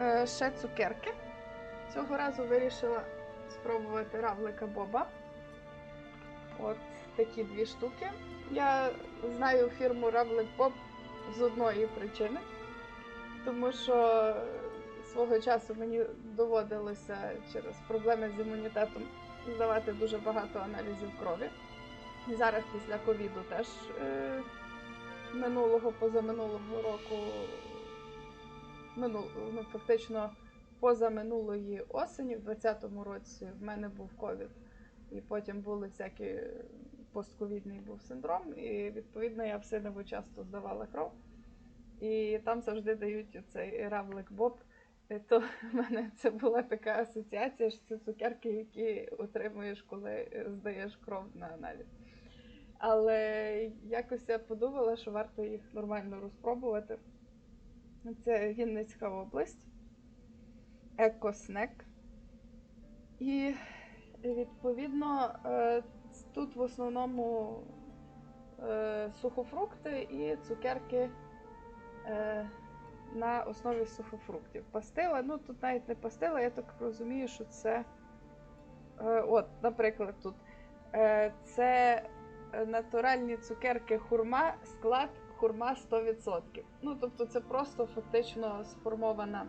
Е, ще цукерки. Цього разу вирішила спробувати равлика Боба. От такі дві штуки. Я знаю фірму Равлик Боб з одної причини, тому що свого часу мені доводилося через проблеми з імунітетом здавати дуже багато аналізів крові. Зараз після ковіду теж е, минулого, позаминулого року, минул, ну, фактично позаминулої осені, в 2020 році, в мене був ковід. І потім були всякі постковідний був синдром, і відповідно я в синову часто здавала кров. І там завжди дають цей равлик Боб. То в мене це була така асоціація, що це цукерки, які отримуєш, коли здаєш кров на аналіз. Але якось я подумала, що варто їх нормально розпробувати. Це Вінницька область, екоснек. І відповідно е, тут в основному е, сухофрукти і цукерки е, на основі сухофруктів. Пастила, ну тут навіть не пастила, я так розумію, що це. От, наприклад, тут це натуральні цукерки хурма, склад хурма 100%. Ну, тобто, це просто фактично сформована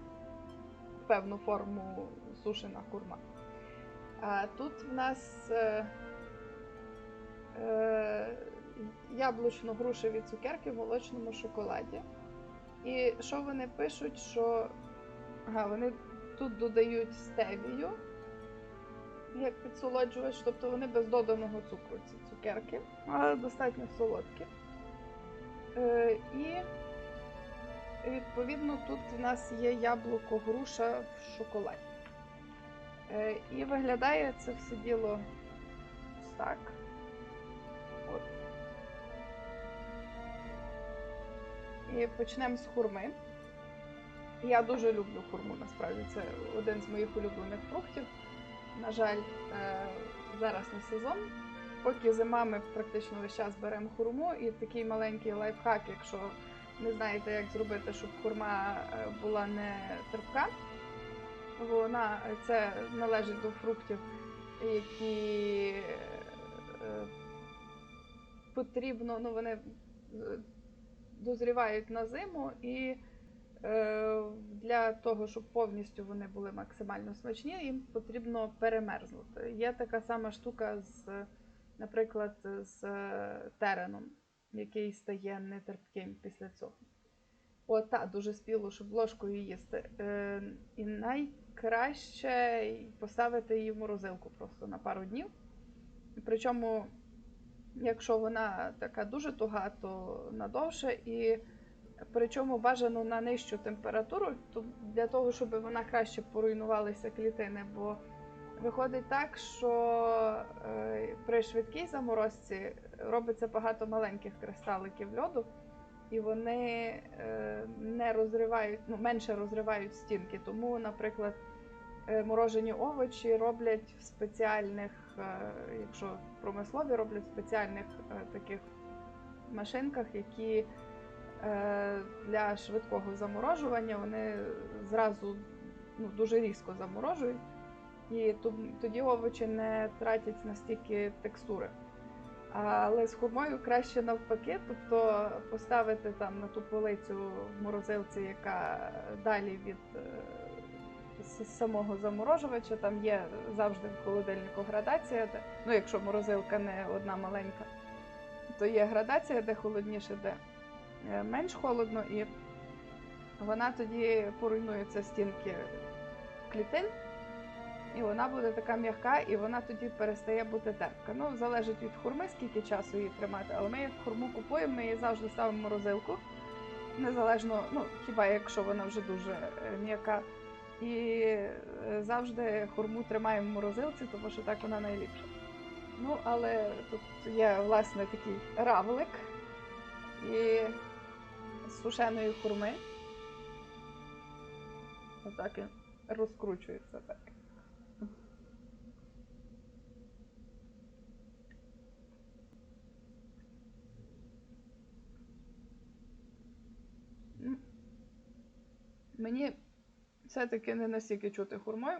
певну форму сушена хурма. А тут в нас е, е, яблучно-грушеві цукерки в молочному шоколаді. І що вони пишуть, що ага, вони тут додають стевію як підсолоджувач, тобто вони без доданого цукру, ці цукерки, але достатньо солодкі. Е, і відповідно тут в нас є яблуко груша в шоколаді. Е, і виглядає це все діло ось так. І почнемо з хурми. Я дуже люблю хурму, насправді це один з моїх улюблених фруктів. На жаль, е, зараз не сезон. Поки зима ми практично весь час беремо хурму, і такий маленький лайфхак, якщо не знаєте, як зробити, щоб хурма е, була не терпка. Вона це належить до фруктів, які е, потрібно, ну вони дозрівають на зиму і для того, щоб повністю вони були максимально смачні, їм потрібно перемерзнути. Є така сама штука, з, наприклад, з тереном, який стає нетерпким після цього. О, та, дуже спіло, щоб ложкою їсти. Е, І найкраще поставити її в морозилку просто на пару днів. Причому, якщо вона така дуже туга, то надовше. і Причому бажано на нижчу температуру, для того, щоб вона краще поруйнувалися клітини. Бо виходить так, що е, при швидкій заморозці робиться багато маленьких кристаликів льоду, і вони е, не розривають, ну, менше розривають стінки. Тому, наприклад, е, морожені овочі роблять в спеціальних, якщо промислові роблять в спеціальних таких машинках, які Е, для швидкого заморожування вони зразу ну, дуже різко заморожують, і тоді овочі не тратять настільки текстури. Але з хурмою краще навпаки, тобто поставити там на ту полицю в морозилці, яка далі від е, самого заморожувача, там є завжди в холодильнику градація, де, ну якщо морозилка не одна маленька, то є градація, де холодніше, де Е, менш холодно, і вона тоді поруйнується стінки клітин, і вона буде така м'яка, і вона тоді перестає бути терпка. Ну, залежить від хурми, скільки часу її тримати, але ми як хурму купуємо, ми її завжди ставимо в морозилку. Незалежно, ну, хіба якщо вона вже дуже е, м'яка. І е, завжди хурму тримаємо в морозилці, тому що так вона найліпша. Ну, але тут є, власне, такий равлик. І сушеної хурми. Отак він розкручується так. Мені все-таки не настільки чути хурмою.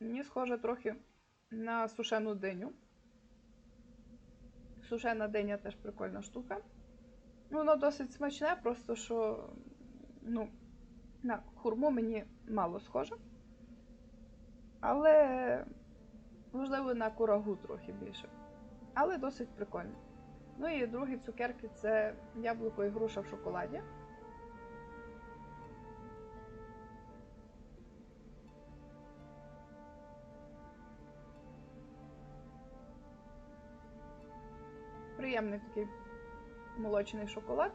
Мені схоже трохи на сушену диню. Сушена диня теж прикольна штука. Ну, воно досить смачне, просто що ну, на хурму мені мало схоже. Але, можливо, на курагу трохи більше. Але досить прикольно. Ну і другі цукерки це яблуко і груша в шоколаді. Приємний такий молочний шоколад.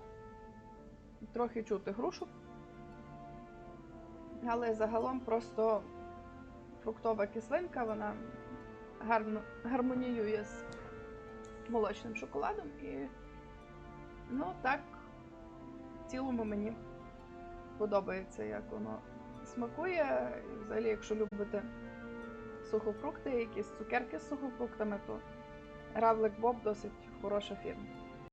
Трохи чути грушу. Але загалом просто фруктова кислинка, вона гарно гармоніює з молочним шоколадом. І ну так, в цілому мені подобається, як воно смакує. І взагалі, якщо любите сухофрукти, якісь цукерки з сухофруктами, то Равлик Боб досить хороша фірма.